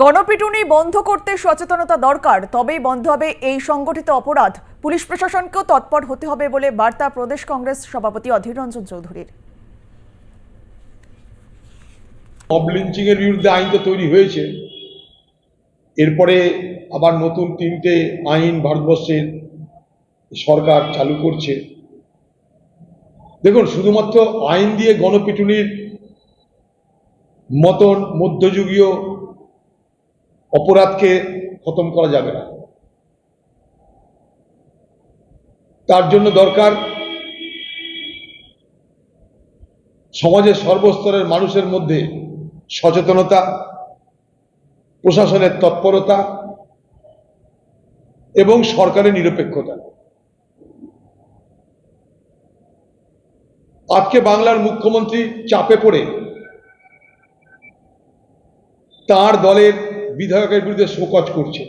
গণপিটুনি বন্ধ করতে সচেতনতা দরকার, তবেই বন্ধ হবে এই সংগঠিত অপরাধ। পুলিশ প্রশাসনকেও তৎপর হতে হবে বলে বার্তা প্রদেশ কংগ্রেস সভাপতি অধীর রঞ্জন চৌধুরীর। মব লিঞ্চিং এর বিরুদ্ধে আইন তো তৈরি হয়েছে। এরপরে আবার নতুন তিনটে আইন ভারতবর্ষের সরকার চালু করছে। দেখুন, শুধুমাত্র আইন দিয়ে গণপিটুনির মতন মধ্যযুগীয় অপরাধকে খতম করা যাবে না। তার জন্য দরকার সমাজের সর্বস্তরের মানুষের মধ্যে সচেতনতা, প্রশাসনের তৎপরতা এবং সরকারের নিরপেক্ষতা। আজকে বাংলার মুখ্যমন্ত্রী চাপে পড়ে তার দলের বিধায়কের বিরুদ্ধে শোকজ করছে।